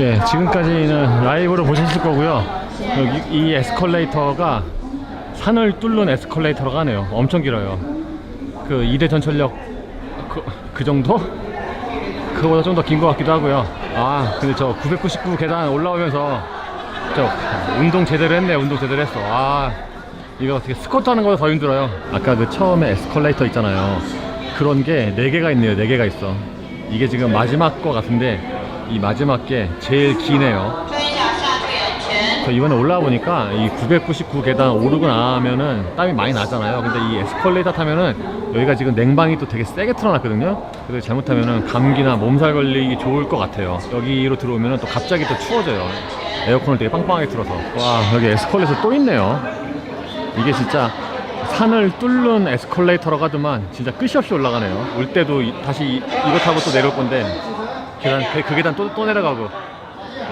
예, 지금까지는 라이브로 보셨을 거고요. 여기 이 에스컬레이터가 산을 뚫는 에스컬레이터로 가네요. 엄청 길어요. 그 2대 전철역 그, 그 정도? 그거보다 좀 더 긴 것 같기도 하고요. 아, 근데 저 999 계단 올라오면서 저 운동 제대로 했네. 운동 제대로 했어. 아, 이거 어떻게 스쿼트 하는 거보다 더 힘들어요. 아까 그 처음에 에스컬레이터 있잖아요. 그런 게 4개가 있네요. 4개가 있어. 이게 지금 마지막 거 같은데 이 마지막 게 제일 기네요. 저 이번에 올라와 보니까 이 999계단 오르고 나면은 땀이 많이 나잖아요. 근데 이 에스컬레이터 타면은 여기가 지금 냉방이 또 되게 세게 틀어놨거든요. 그래서 잘못하면은 감기나 몸살 걸리기 좋을 것 같아요. 여기로 들어오면은 또 갑자기 또 추워져요. 에어컨을 되게 빵빵하게 틀어서. 와 여기 에스컬레이터 또 있네요. 이게 진짜 산을 뚫는 에스컬레이터로 가더만 진짜 끝이 없이 올라가네요. 올 때도 다시 이거 타고 또 내려올 건데 계단, 그- 그 계단 또, 또 내려가고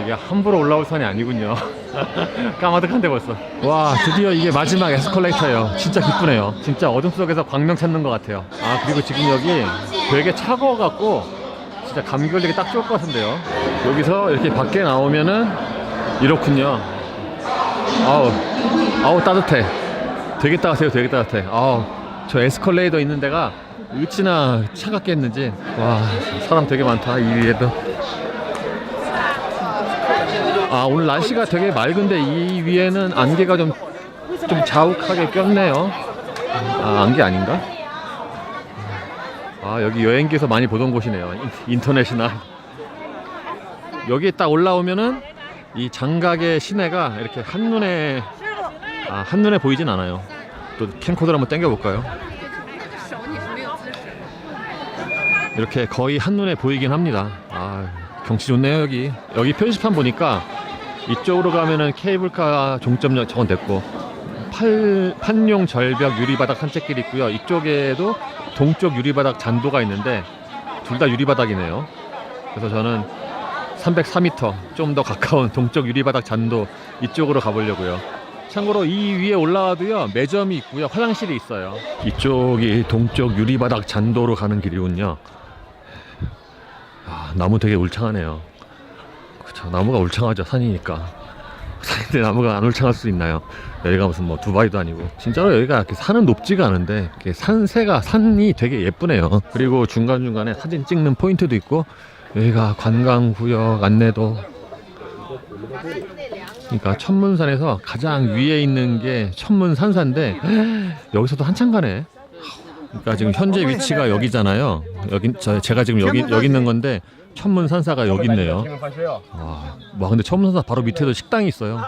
이게 함부로 올라올 산이 아니군요. 까마득한데 벌써. 와, 드디어 이게 마지막 에스컬레이터예요. 진짜 기쁘네요. 진짜 어둠 속에서 광명 찾는 것 같아요. 아, 그리고 지금 여기 되게 차가워갖고 진짜 감기 걸리기 딱 좋을 것 같은데요. 여기서 이렇게 밖에 나오면은 이렇군요. 아우, 아우 따뜻해. 되게 따뜻해요, 되게 따뜻해. 아우, 저 에스컬레이터 있는 데가 어찌나 차갑게 했는지. 와, 사람 되게 많다, 이 위에도. 아 오늘 날씨가 되게 맑은데 이 위에는 안개가 좀, 좀 자욱하게 꼈네요 아 안개 아닌가? 아 여기 여행기에서 많이 보던 곳이네요 인- 인터넷이나 여기에 딱 올라오면은 이 장각의 시내가 이렇게 한눈에 아 한눈에 보이진 않아요 또 캠코더를 한번 당겨볼까요? 이렇게 거의 한눈에 보이긴 합니다. 아, 경치 좋네요, 여기. 여기 표지판 보니까 이쪽으로 가면은 케이블카 종점역 저건 됐고 팔, 판용 절벽 유리바닥 산책길 있고요. 이쪽에도 동쪽 유리바닥 잔도가 있는데 둘 다 유리바닥이네요. 그래서 저는 304m 좀 더 가까운 동쪽 유리바닥 잔도 이쪽으로 가보려고요. 참고로 이 위에 올라와도요 매점이 있고요 화장실이 있어요. 이쪽이 동쪽 유리바닥 잔도로 가는 길이군요. 아, 나무 되게 울창하네요. 그쵸, 나무가 울창하죠, 산이니까. 산인데 나무가 안 울창할 수 있나요? 여기가 무슨 뭐 두바이도 아니고. 진짜로 여기가 이렇게 산은 높지가 않은데, 이렇게 산세가, 산이 되게 예쁘네요. 그리고 중간중간에 사진 찍는 포인트도 있고, 여기가 관광구역 안내도. 그러니까 천문산에서 가장 위에 있는 게 천문산사인데, 여기서도 한참 가네. 그러니까 지금 현재 위치가 여기잖아요. 여기 저 제가 지금 여기 여기 있는 건데 천문산사가 여기 있네요. 와, 와 근데 천문산사 바로 밑에도 식당이 있어요.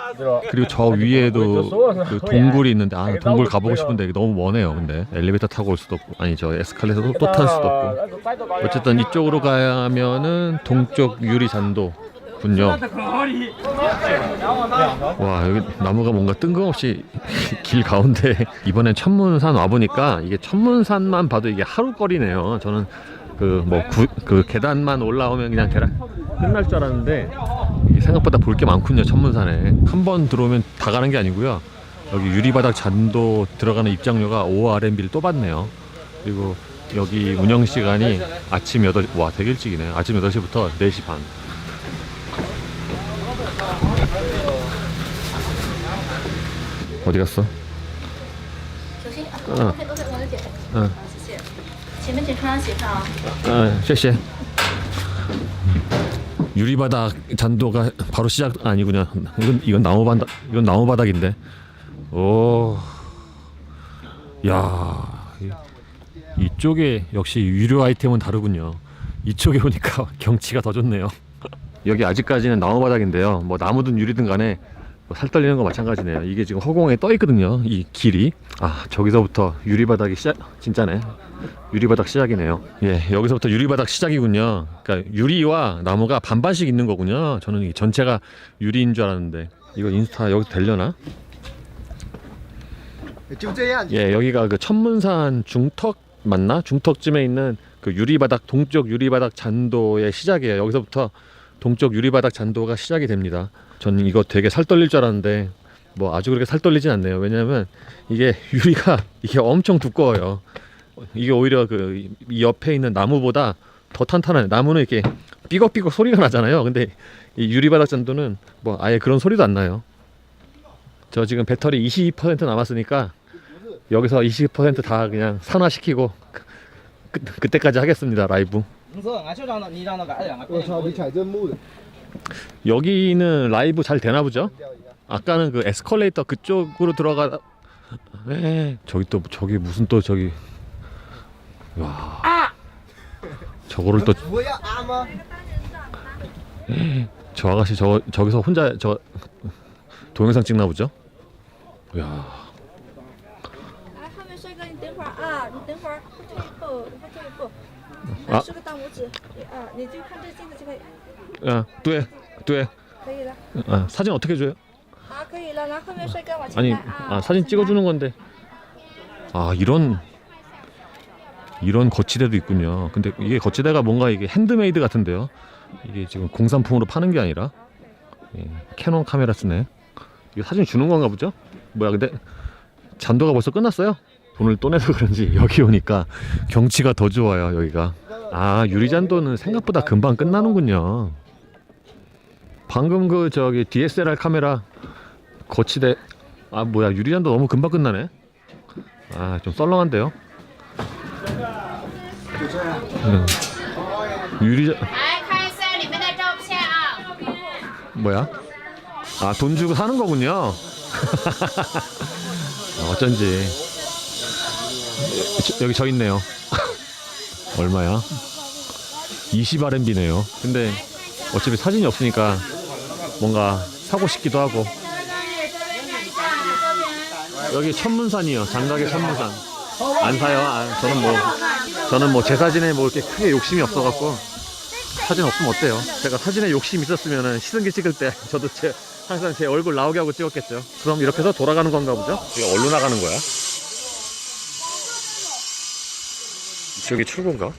그리고 저 위에도 그 동굴이 있는데 아 동굴 가보고 싶은데 너무 머네요. 근데 엘리베이터 타고 올 수도 없고 아니 저 에스컬레이터 또탈 수도 없고 어쨌든 이쪽으로 가면은 동쪽 유리 잔도. 군요. 와 여기 나무가 뭔가 뜬금없이 길 가운데 이번엔 천문산 와 보니까 이게 천문산만 봐도 이게 하루거리네요. 저는 그 뭐 그 계단만 올라오면 그냥 계란 끝날 줄 알았는데 생각보다 볼 게 많군요 천문산에 한 번 들어오면 다 가는 게 아니고요. 여기 유리바닥 잔도 들어가는 입장료가 5RMB를 또 받네요. 그리고 여기 운영 시간이 아침 8시 와 되게 일찍이네. 아침 8시부터 4시 반. 어디 갔어? 조심. 응. 유리바닥 잔도가 바로 시작 아니구나. 이건 이건 나무바닥 이건 나무바닥인데. 오. 야. 이쪽에 역시 유료 아이템은 다르군요. 이쪽에 오니까 경치가 더 좋네요. 여기 아직까지는 나무바닥인데요. 뭐 나무든 유리든 간에 뭐 살 떨리는 거 마찬가지네요. 이게 지금 허공에 떠 있거든요. 이 길이. 아, 저기서부터 유리바닥이 시작, 진짜네. 유리바닥 시작이네요. 예, 여기서부터 유리바닥 시작이군요. 그러니까 유리와 나무가 반반씩 있는 거군요. 저는 이 전체가 유리인 줄 알았는데. 이거 인스타 여기서 되려나? 예, 여기가 그 천문산 중턱 맞나? 중턱쯤에 있는 그 유리바닥, 동쪽 유리바닥 잔도의 시작이에요. 여기서부터 동쪽 유리바닥 잔도가 시작이 됩니다. 저는 이거 되게 살 떨릴 줄 알았는데 뭐 아주 그렇게 살 떨리진 않네요. 왜냐하면 이게 유리가 이게 엄청 두꺼워요. 이게 오히려 그 이 옆에 있는 나무보다 더 탄탄한 나무는 이렇게 삐걱삐걱 소리가 나잖아요. 근데 이 유리바닥 잔도는 뭐 아예 그런 소리도 안 나요. 저 지금 배터리 22% 남았으니까 여기서 20%다 그냥 산화시키고 그, 그때까지 하겠습니다 라이브. 红色，俺就让他，你让他改两个。我操，你踩真木的， 여기는 라이브 잘 되나 보죠? 아까는 그 에스컬레이터 그쪽으로 들어가 에 저기 또 저기 무슨 또 저기 와 저거를 또 뭐야 아마 네. 저 아가씨 저 저기서 혼자 저 동영상 찍나 보죠? 야. 아. 后面帅哥，你等会儿啊，你等会儿，不退一步，不退一步。啊来，竖个大拇指，一二，你就看这镜子就可以， 야, 네, 네. 可以了。 아, 사진 어떻게 줘요? 好，可以了。然后后面帅哥往前 아니, 来啊。 아, 사진 찍어주는 건데. 아, 이런 이런 거치대도 있군요. 근데 이게 거치대가 뭔가 이게 핸드메이드 같은데요. 이게 지금 공산품으로 파는 게 아니라 예, 캐논 카메라 쓰네. 이거 사진 주는 건가 보죠? 뭐야, 근데 잔도가 벌써 끝났어요. 돈을 또 내서 그런지 여기 오니까 경치가 더 좋아요. 여기가. 아, 유리잔도는 생각보다 금방 끝나는군요. 방금 그 저기 DSLR 카메라 거치대 아 뭐야 유리잔도 너무 금방 끝나네. 아 좀 썰렁한데요? 음. 유리잔 뭐야? 아 돈 주고 사는 거군요? 아, 어쩐지. 저, 여기 저 있네요. 얼마야? 20 RMB네요. 근데 어차피 사진이 없으니까 뭔가 사고 싶기도 하고 여기 천문산이요. 장각의 천문산. 안 사요. 아, 저는 뭐 저는 뭐 제 사진에 뭐 이렇게 크게 욕심이 없어갖고 사진 없으면 어때요? 제가 사진에 욕심 있었으면은 시승기 찍을 때 저도 제 항상 제 얼굴 나오게 하고 찍었겠죠. 그럼 이렇게 해서 돌아가는 건가 보죠? 이게 어디로 나가는 거야? 이쪽이 출구인가?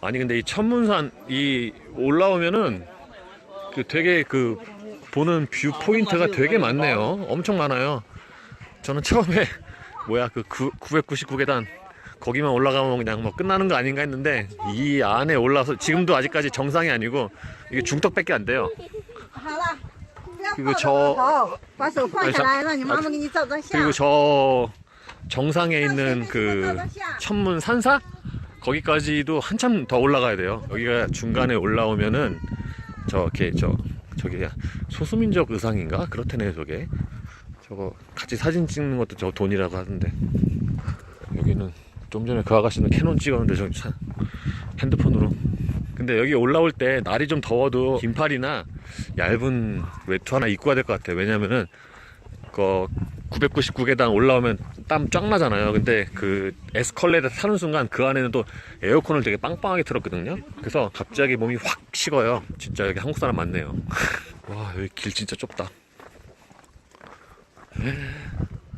아니 근데 이 천문산 이 올라오면은 그 되게 그 보는 뷰 아, 포인트가 되게 많네요. 엄청 많아요. 저는 처음에 뭐야 그 999계단 거기만 올라가면 그냥 뭐 끝나는 거 아닌가 했는데 이 안에 올라서 지금도 아직까지 정상이 아니고 이게 중턱밖에 안 돼요. 그리고 저 그리고 저 정상에 있는 그 천문 산사 거기까지도 한참 더 올라가야 돼요. 여기가 중간에 올라오면은 저렇게 저 저기 소수민족 의상인가 그렇다네요 저게. 저거 같이 사진 찍는 것도 저 돈이라고 하던데 여기는 좀 전에 그 아가씨는 캐논 찍었는데 저 차- 핸드폰으로. 근데 여기 올라올 때 날이 좀 더워도 긴팔이나 얇은 외투 하나 입고 와야 될 것 같아요. 왜냐면은 그 999계단 올라오면 땀 쫙 나잖아요. 근데 그 에스컬레이터 타는 순간 그 안에는 또 에어컨을 되게 빵빵하게 틀었거든요. 그래서 갑자기 몸이 확 식어요. 진짜 여기 한국 사람 많네요. 와 여기 길 진짜 좁다.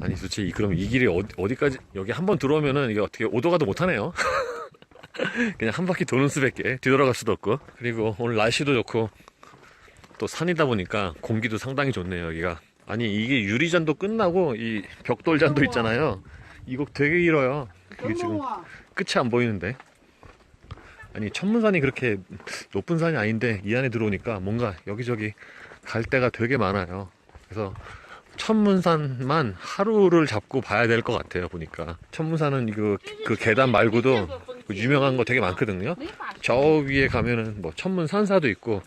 아니 도대체 이- 그럼 이 길이 어디, 어디까지 여기 한 번 들어오면은 이게 어떻게 오도 가도 못하네요. 그냥 한 바퀴 도는 수밖에 뒤돌아갈 수도 없고 그리고 오늘 날씨도 좋고 또 산이다 보니까 공기도 상당히 좋네요 여기가 아니 이게 유리잔도 끝나고 이 벽돌잔도 있잖아요. 이거 되게 길어요. 이게 지금 끝이 안 보이는데. 아니 천문산이 그렇게 높은 산이 아닌데 이 안에 들어오니까 뭔가 여기저기 갈 데가 되게 많아요. 그래서 천문산만 하루를 잡고 봐야 될 것 같아요 보니까. 천문산은 이거 그 계단 말고도 그 유명한 거 되게 많거든요. 저 위에 가면은 뭐 천문 산사도 있고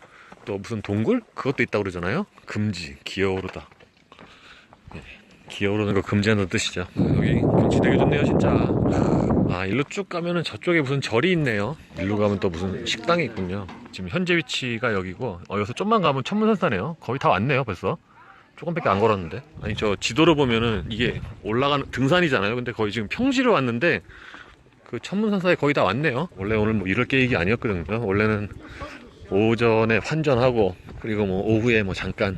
또 무슨 동굴? 그것도 있다고 그러잖아요. 금지 기어오르다. 예, 기어오르는 거 금지한다는 뜻이죠. 여기 경치 되게 좋네요 진짜. 아 일로 쭉 가면은 저쪽에 무슨 절이 있네요. 일로 가면 또 무슨 식당이 있군요. 지금 현재 위치가 여기고 어, 여기서 좀만 가면 천문산사네요. 거의 다 왔네요 벌써. 조금밖에 안 걸었는데. 아니 저 지도를 보면은 이게 올라가는 등산이잖아요. 근데 거의 지금 평지로 왔는데 그 천문산사에 거의 다 왔네요. 원래 오늘 뭐 이럴 계획이 아니었거든요. 원래는 오전에 환전하고 그리고 뭐 오후에 뭐 잠깐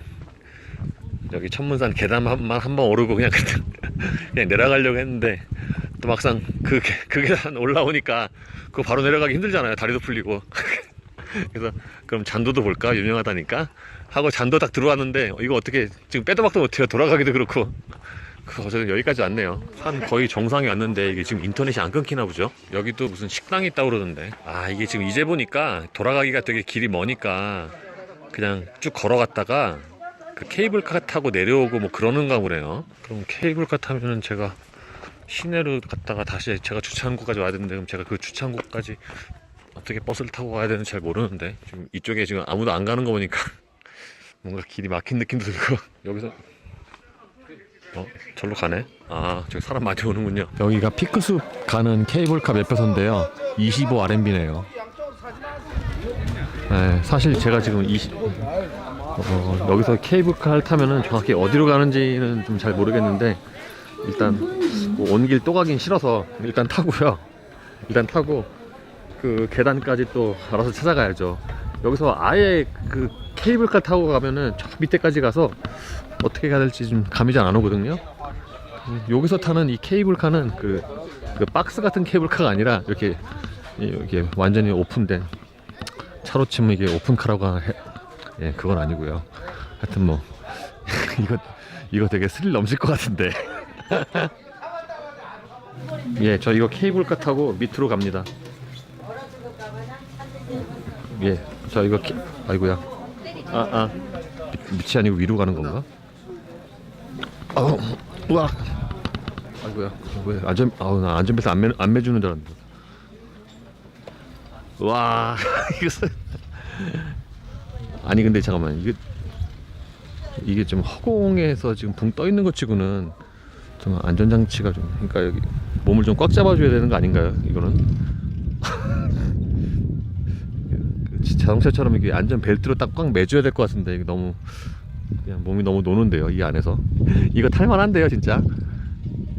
여기 천문산 계단만 한 번 오르고 그냥 그냥 내려가려고 했는데 또 막상 그, 계- 그 계단 올라오니까 그거 바로 내려가기 힘들잖아요. 다리도 풀리고. 그래서 그럼 잔도도 볼까? 유명하다니까? 하고 잔도 딱 들어왔는데 어, 이거 어떻게 지금 빼도 박도 못해요. 돌아가기도 그렇고. 그 어쨌든 여기까지 왔네요. 한 거의 정상에 왔는데 이게 지금 인터넷이 안 끊기나 보죠? 여기도 무슨 식당이 있다고 그러던데. 아 이게 지금 이제 보니까 돌아가기가 되게 길이 머니까 그냥 쭉 걸어갔다가 그 케이블카 타고 내려오고 뭐 그러는가 보네요. 그럼 케이블카 타면은 제가 시내로 갔다가 다시 제가 주차한 곳까지 와야 되는데 그럼 제가 그 주차한 곳까지 어떻게 버스를 타고 가야 되는지 잘 모르는데 지금 이쪽에 지금 아무도 안 가는 거 보니까 뭔가 길이 막힌 느낌도 들고 여기서 어? 절로 가네? 아 저기 사람 많이 오는군요. 여기가 피크숲 가는 케이블카 매표소인데요. 25 RMB네요. 네, 사실 제가 지금 20 어, 여기서 케이블카를 타면은 정확히 어디로 가는지는 좀 잘 모르겠는데 일단 뭐 온길 또 가긴 싫어서 일단 타고요 일단 타고 그 계단까지 또 알아서 찾아가야죠. 여기서 아예 그 케이블카 타고 가면은 저 밑에까지 가서 어떻게 가야 될지 좀 감이 잘 안 오거든요. 음, 여기서 타는 이 케이블카는 그, 그 박스 같은 케이블카가 아니라 이렇게 이게 완전히 오픈된 차로 치면 이게 오픈카라고 해, 예 그건 아니고요. 하여튼 뭐 이거 이거 되게 스릴 넘칠 것 같은데. 예, 저 이거 케이블카 타고 밑으로 갑니다. 예, 저 이거 키... 아이고야. 아, 아. 밑- 밑이 아니고 위로 가는 건가? 아우, 우와. 아이고야. 왜 안전 아우 나 안전벨트 안, 매, 안 매주는 줄 알았는데. 와, 이거 스- 아니 근데 잠깐만 이게 이게 좀 허공에서 지금 붕 떠 있는 것 치고는 좀 안전장치가 좀 그러니까 여기 몸을 좀 꽉 잡아줘야 되는 거 아닌가요? 이거는? 그 자동차처럼 이게 안전 벨트로 딱 꽉 매줘야 될 것 같은데 이게 너무 그냥 몸이 너무 노는데요 이 안에서. 이거 탈만한데요 진짜?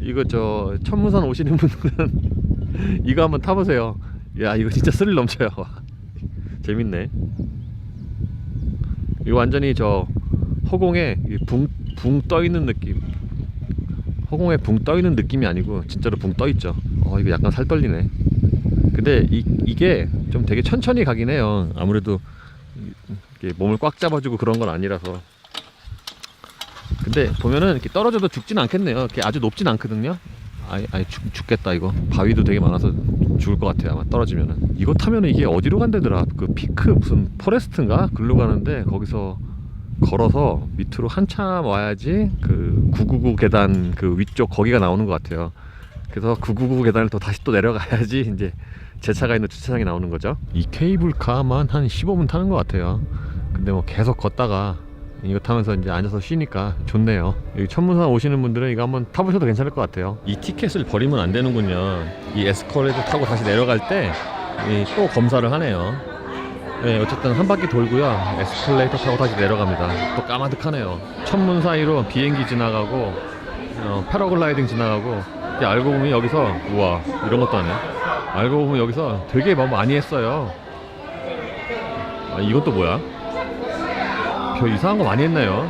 이거 저 천문산 오시는 분들은 이거 한번 타보세요. 야 이거 진짜 스릴 넘쳐요. 재밌네 이거 완전히 저 허공에 붕 붕 떠 있는 느낌 허공에 붕 떠 있는 느낌이 아니고 진짜로 붕 떠 있죠 어 이거 약간 살 떨리네 근데 이, 이게 좀 되게 천천히 가긴 해요. 아무래도 몸을 꽉 잡아주고 그런 건 아니라서. 근데 보면은 이렇게 떨어져도 죽진 않겠네요. 이렇게 아주 높진 않거든요. 아예 아예 죽, 죽겠다 이거. 바위도 되게 많아서 죽을 것 같아요. 아마 떨어지면은. 이거 타면은 이게 어디로 간대더라? 그 피크 무슨 포레스트인가? 글로 가는데 거기서 걸어서 밑으로 한참 와야지 그 999 계단 그 위쪽 거기가 나오는 것 같아요. 그래서 999 계단을 또 다시 또 내려가야지 이제 제 차가 있는 주차장이 나오는 거죠. 이 케이블카만 한 15분 타는 것 같아요. 근데 뭐 계속 걷다가 이거 타면서 이제 앉아서 쉬니까 좋네요. 여기 천문산 오시는 분들은 이거 한번 타보셔도 괜찮을 것 같아요. 이 티켓을 버리면 안 되는군요. 이 에스컬레이터 타고 다시 내려갈 때 또 검사를 하네요. 네, 어쨌든 한 바퀴 돌고요. 에스컬레이터 타고 다시 내려갑니다. 또 까마득하네요. 천문 사이로 비행기 지나가고 어, 패러글라이딩 지나가고 알고 보면 여기서 우와 이런 것도 하네. 알고 보면 여기서 되게 뭐 많이 했어요. 아또 뭐야? 별 이상한 거 많이 했네요.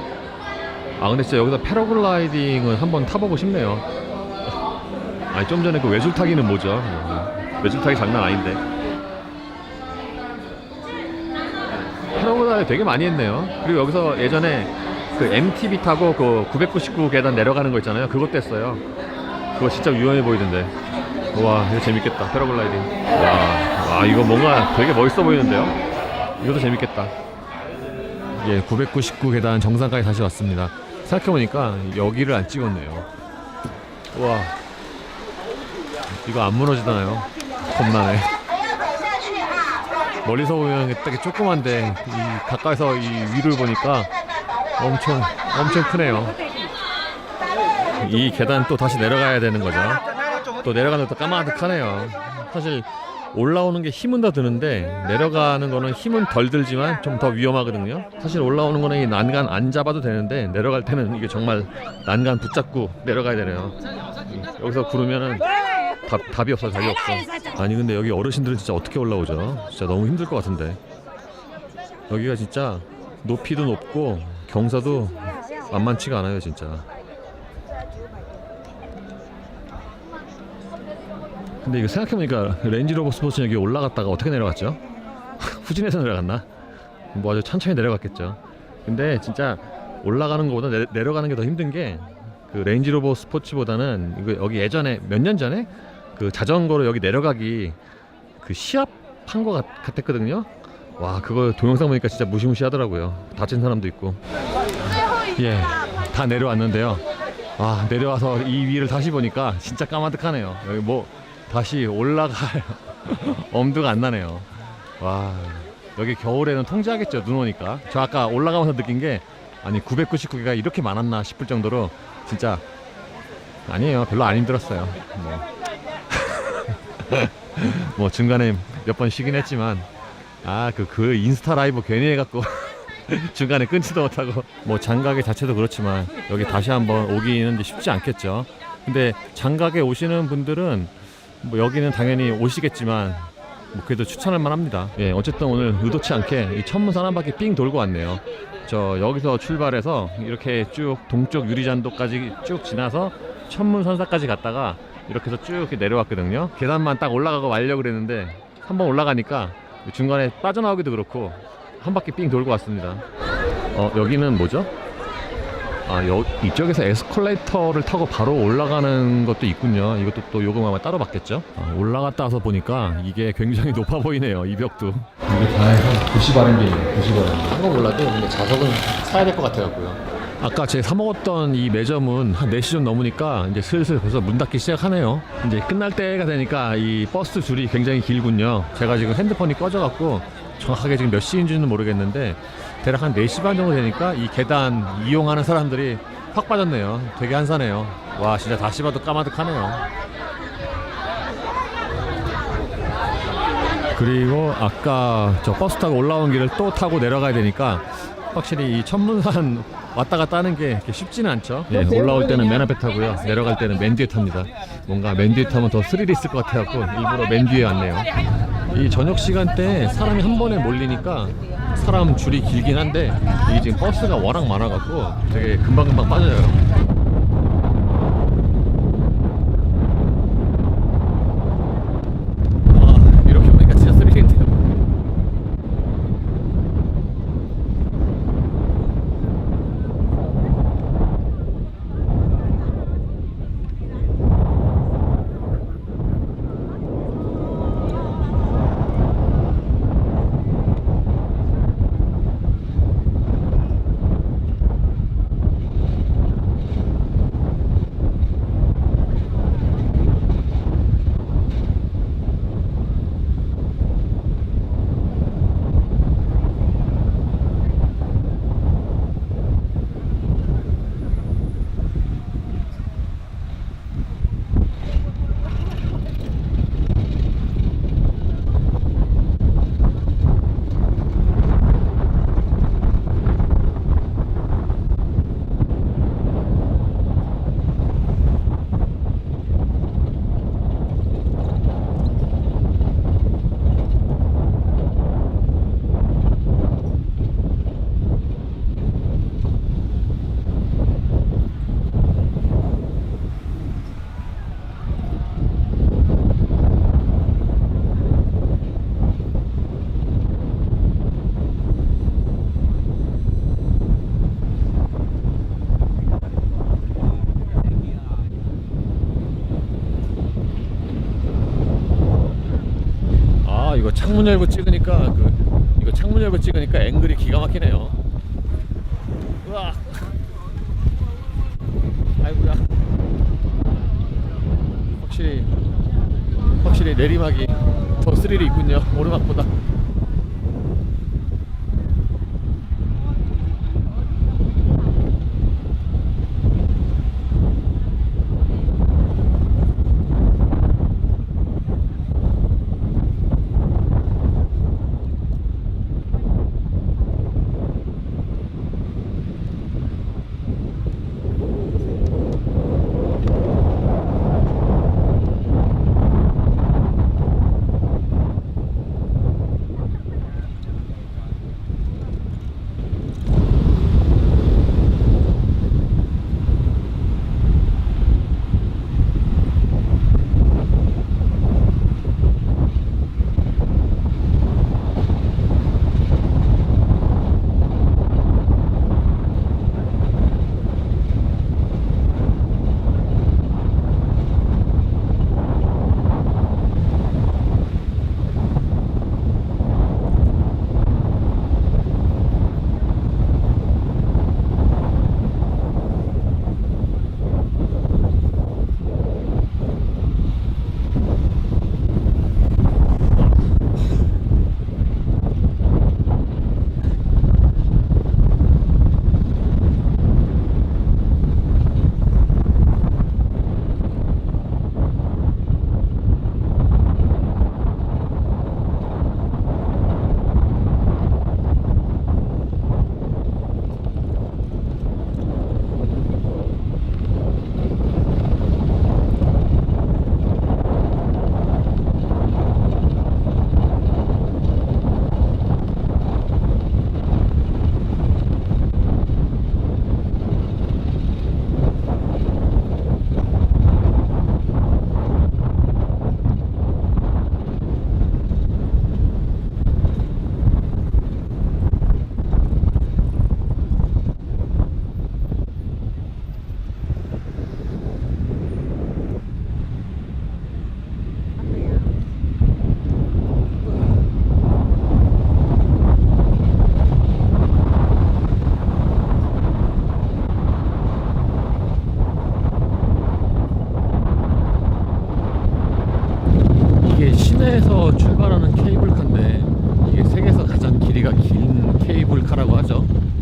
아 근데 진짜 여기서 패러글라이딩을 한번 타보고 싶네요. 아니 좀 전에 그 외줄 타기는 뭐죠? 외줄 타기 장난 아닌데. 패러글라이딩 되게 많이 했네요. 그리고 여기서 예전에 그 MTB 타고 그 999 계단 내려가는 거 있잖아요. 그것도 했어요. 그거 진짜 위험해 보이던데. 와, 이거 재밌겠다. 패러글라이딩. 와, 와, 이거 뭔가 되게 멋있어 보이는데요? 이것도 재밌겠다. 예, 999 계단 정상까지 다시 왔습니다. 생각해보니까 여기를 안 찍었네요. 와, 이거 안 무너지나요? 겁나네. 멀리서 보면 되게 조그만데 이 가까이서 이 위를 보니까 엄청 엄청 크네요. 이 계단 또 다시 내려가야 되는 거죠. 또 내려가는 것도 까마득하네요. 사실 올라오는 게 힘은 더 드는데 내려가는 거는 힘은 덜 들지만 좀 더 위험하거든요. 사실 올라오는 거는 이 난간 안 잡아도 되는데 내려갈 때는 이게 정말 난간 붙잡고 내려가야 되네요. 여기서 구르면은 답, 답이 없어 답이 없어. 아니 근데 여기 어르신들은 진짜 어떻게 올라오죠? 진짜 너무 힘들 것 같은데. 여기가 진짜 높이도 높고 경사도 만만치가 않아요 진짜. 근데 이거 생각해보니까 렌지로버 스포츠는 여기 올라갔다가 어떻게 내려갔죠? 후진해서 내려갔나? 뭐 아주 천천히 내려갔겠죠. 근데 진짜 올라가는 것보다 내, 내려가는 게 더 힘든 게 그 렌지로버 스포츠보다는 이거 여기 예전에 몇 년 전에 그 자전거로 여기 내려가기 그 시합한 것 같, 같았거든요. 와 그거 동영상 보니까 진짜 무시무시하더라고요. 다친 사람도 있고. 예, 다 내려왔는데요. 아 내려와서 이 위를 다시 보니까 진짜 까마득하네요. 여기 뭐 다시 올라갈 엄두가 안 나네요. 와 여기 겨울에는 통제하겠죠 눈 오니까. 저 아까 올라가면서 느낀 게 아니 999개가 이렇게 많았나 싶을 정도로 진짜 아니에요 별로 안 힘들었어요. 뭐, 뭐 중간에 몇 번 쉬긴 했지만 아그그 인스타 라이브 괜히 해갖고 중간에 끊지도 못하고 뭐 장가게 자체도 그렇지만 여기 다시 한번 오기는 쉽지 않겠죠. 근데 장가게 오시는 분들은 뭐 여기는 당연히 오시겠지만 뭐 그래도 추천할 만합니다. 예, 어쨌든 오늘 의도치 않게 이 천문산 한 바퀴 삥 돌고 왔네요. 저 여기서 출발해서 이렇게 쭉 동쪽 유리잔도까지 쭉 지나서 천문선사까지 갔다가 이렇게 해서 쭉 이렇게 내려왔거든요. 계단만 딱 올라가고 말려 그랬는데 한번 올라가니까 중간에 빠져나오기도 그렇고 한 바퀴 삥 돌고 왔습니다. 어 여기는 뭐죠? 아, 여, 이쪽에서 에스컬레이터를 타고 바로 올라가는 것도 있군요. 이것도 또 요금 아마 따로 받겠죠? 아, 올라갔다 와서 보니까 이게 굉장히 높아 보이네요. 이 벽도. 이게 다 해서 90RMB예요. 90RMB. 한거 몰라도 근데 자석은 사야 될 것 같아갖고요. 아까 제 사먹었던 이 매점은 한 4시 좀 넘으니까 이제 슬슬 벌써 문 닫기 시작하네요. 이제 끝날 때가 되니까 이 버스 줄이 굉장히 길군요. 제가 지금 핸드폰이 꺼져갖고 정확하게 지금 몇 시인지는 모르겠는데 대략 한 4시 반 정도 되니까 이 계단 이용하는 사람들이 확 빠졌네요. 되게 한산해요. 와 진짜 다시 봐도 까마득하네요. 그리고 아까 저 버스 타고 올라온 길을 또 타고 내려가야 되니까 확실히 이 천문산 왔다 갔다 하는 게 쉽지는 않죠. 예, 올라올 때는 맨 앞에 타고요. 내려갈 때는 맨 뒤에 탑니다. 뭔가 맨 뒤에 타면 더 스릴이 있을 것 같아갖고 일부러 맨 뒤에 왔네요. 이 저녁 시간대 사람이 한 번에 몰리니까 사람 줄이 길긴 한데 이게 지금 버스가 워낙 많아갖고 되게 금방금방 빠져요. 아, 이렇게 보니까 진짜 스릴인데요. 아 이거 창문 열고 찍으니까 그 이거 창문 열고 찍으니까 앵글이 기가 막히네요. 우와. 아이고야. 확실히 확실히 내리막이 더 스릴이 있군요. 오르막보다.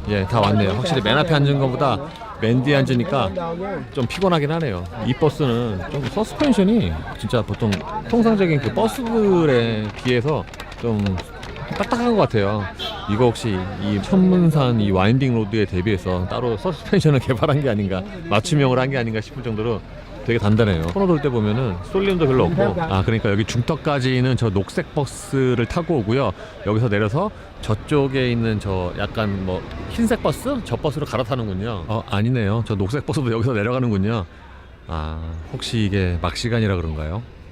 예, 다 왔네요. 확실히 맨 앞에 앉은 것보다 맨 뒤에 앉으니까 좀 피곤하긴 하네요. 이 버스는 좀 서스펜션이 진짜 보통 통상적인 그 버스들에 비해서 좀 딱딱한 것 같아요. 이거 혹시 이 천문산 이 와인딩 로드에 대비해서 따로 서스펜션을 개발한 게 아닌가, 맞춤형을 한 게 아닌가 싶을 정도로 되게 단단해요. 코너 돌 때 보면은 쏠림도 별로 없고, 아 그러니까 여기 중턱까지는 저 녹색 버스를 타고 오고요. 여기서 내려서 저쪽에 있는 저 약간 뭐 흰색 버스, 저 버스로 갈아타는군요. 어 아니네요. 저 녹색 버스도 여기서 내려가는군요. 아 혹시 이게 막 시간이라 그런가요?